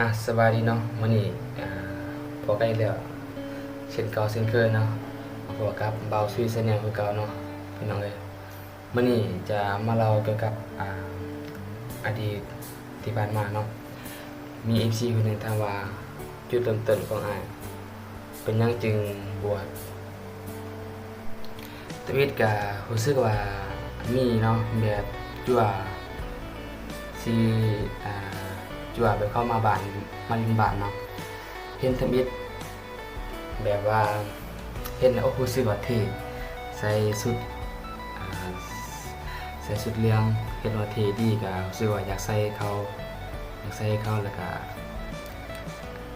อะสบายดีเนาะวันนี้อ่พอใกล้แล้วเช่นเก่าเช่นเคยเนาะพบกับเบาซุยเสนคือเก่าเนาะพี่น้องเอ้ยวันนี้จะมาเล่าเกี่ยวกับอ่าอดีตที่ผ่านมาเนาะมี FC คนหนึ่งถามว่าจุดเริ่มต้นของอายเป็นยังจึงบวชตวิดก็รู้สึกว่ามีเนาะแบบจั่วที่อ่า จั่วไปเข้ามาบ้านมาลินบ้านเนาะเห็นทมิตแบบว่าเห็นโอ้รู้สึกว่าเท่ใส่สุดใส่สุดเหลืองเห็นว่าเท่ดีก็รู้สึกว่าอยากใส่เขาอยากใส่เขาแล้วก็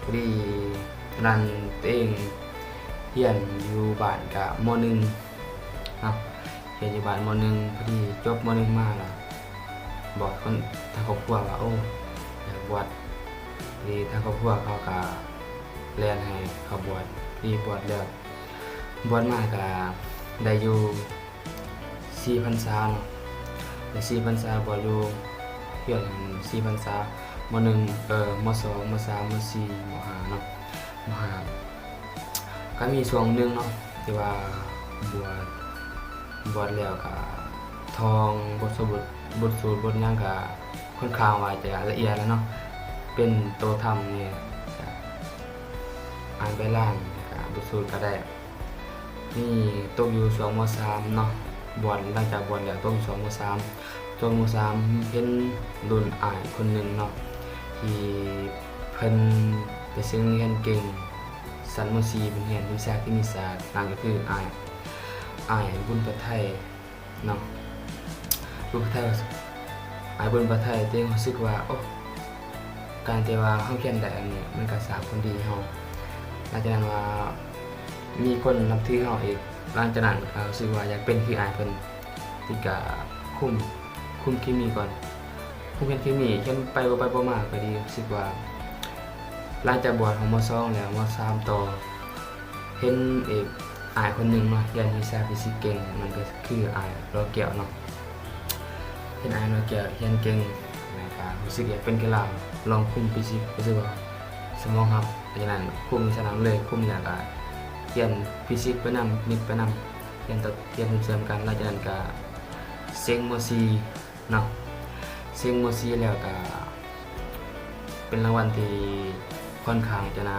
พอดีนนั้นตัวเองเรียนอยู่บ้านกับมหนึ่งเนาะเรียนอยู่บ้านมหนึ่งพอดีจบมหนึ่งมาแล้วบอกคนทางครอบครัวว่าโอ้ อยากบวชดีทางครอบครัวเขาก็เรียนให้เขาบวชดีบวชแล้วบวชมากก็ได้อยู่สี่พรรษาเนาะสี่พรรษาบวชอยู่เพียงสี่พรรษามหนึ่งเออมสองมสามมสี่มห้าเนาะมห้าก็มีช่วงหนึ่งเนาะที่ว่าบวชบวชแล้วก็ทองบทสวดบทสูตรบทหยังก็ ค่อนข้างว่าจะละเอียดแล้วเนาะเป็นตัวทำเนี่ก็อ่านไปล่างบทสูตรก็ได้นี่ตกอยู่สองโมสามเนาะบวชหลังจากบวชแล้วตกอยู่สองโมสามตกมสามเห็นรุ่นอายคนหนึ่งเนาะที่เพิ่นไปซึ่งเรียนเก่งสันมสีเป็นเรียนวิชาคณิตศาสตร์นั่นก็คืออายอายบุญประไทยเนาะบุญพระไทย อายบุญพระไทยเต้งรู้สึกว่าโอ้การที่ว่าเฮาเขียนได้อันนี้มันก็สร้างผลดีเฮาหลังจากนั้นว่ามีคนนับถือเฮาอีกหลังจากนั้นก็รู้สึกว่าอยากเป็นคืออายเพิ่นที่ก็คุมคุมเคมีก่อนคุมเขียนเคมีเขียนไปบ่ไปบ่มาก็ดีรู้สึกว่าหลังจากบวชของมสองแล้วมสามต่อเห็นเอกอายคนหนึ่งเนาะเรียนวิชาฟิสิกส์เก่งมันก็คืออายรอเกี่ยวเนาะ ห็นอายมาเกี่ยเฮียนเก่งนะครับรู้สึกอยากเป็นกีฬาลองคุมฟิสิกส์รู้สึกว่าสมองครับเพราะฉะนั้นคุมสนามเลยคุมอยากเรียนฟิสิกส์ไปนำนิดไปนำเรียนต่อเรียนเสริมกันหลังจากนั้นก็เซ็งโมซีเนาะเซ็งโมซีแล้วก็เป็นรางวัลที่ค่อนข้างจะน่า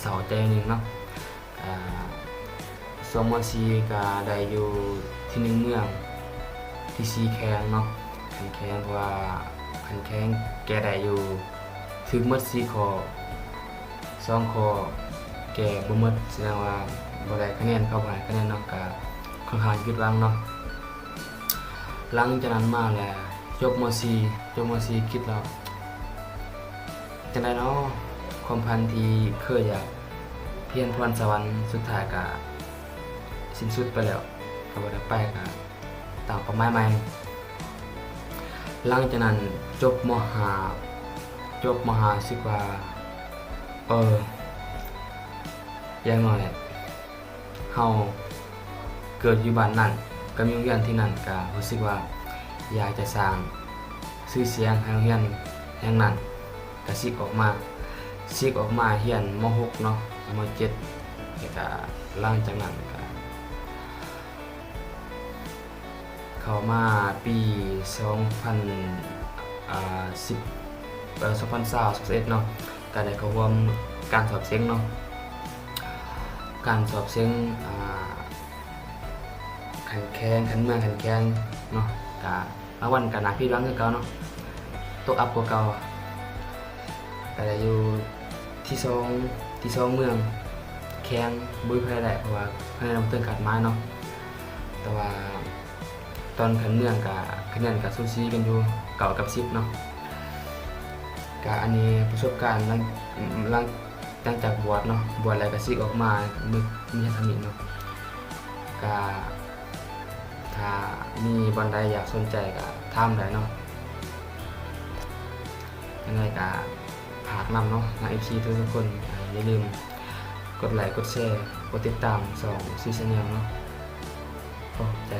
เศร้าใจนึงเนาะอ่าสวงโมซีก็ได้อยู่ที่หนึ่งเมืองที่ซีแข้งเนาะ ขันแข้งเพราะว่าขันแข้งแกได้อยู่ถึงหมดซีคอสองคอแกบ่มดแสดงว่าบ่ได้คะแนนเข้าไปคะแนนเนาะก็ค่อนข้างผิดหวังเนาะหลังจากนั้นมาแล้วจบม .4 จบม .4 คิดแล้วจังไดเนาะความพันที่เคยอยากเพียรพรสวรรค์สุดท้ายก็สิ้นสุดไปแล้วก็บ่ได้ไปก็ตามเป้าหมายใหม่ หลังจากนั้นจบมหาจบมหาสิกว่า เอออยังน้อยเฮาเกิดอยู่บ้านนั่นก็มีโรงเรียนที่นั่นก็รู้สึกว่าอยากจะสร้างชื่อเสียงให้โรงเรียนแห่งนั้นก็สิกออกมาสิกออกมาเรียนม .6 เนาะม .7 แล้วก็หลังจากนั้นก็ เข้ามาปี2010เอ่อ2020 21เนาะก็ได้เข้าร่วมการสอบเสียงเนาะการสอบเสียงอ่าขันแข้งขันเมืองขันแข้งเนาะกะราวัลกะหนาพี่รังคือเก่าเนาะตกอัพกว่าเก่าก็ได้อยู่ที่สองที่สองเมืองแข้งบุยแพ้ได้เพราะว่าคะแนนนำเติมขาดม้เนาะแต่ว่า ตอนขันเมืองกับคะแนนกับซูซีกันอยู่เก่ากับซิปเนาะกอันนี้ประสบการณ์หลังหลังหลังจากบวชเนาะบวชแล้วก็ซิกออกมามึกมีทำอีกเนาะกะถ้ามีบอลใดอยากสนใจก็ทำได้เนาะยังไงก็ฝากนำเนาะนะ FC ทุกทุกๆคนอย่าลืมกดไลค์กดแชร์กดติดตามสองซีซันแนลเนาะขอบใจ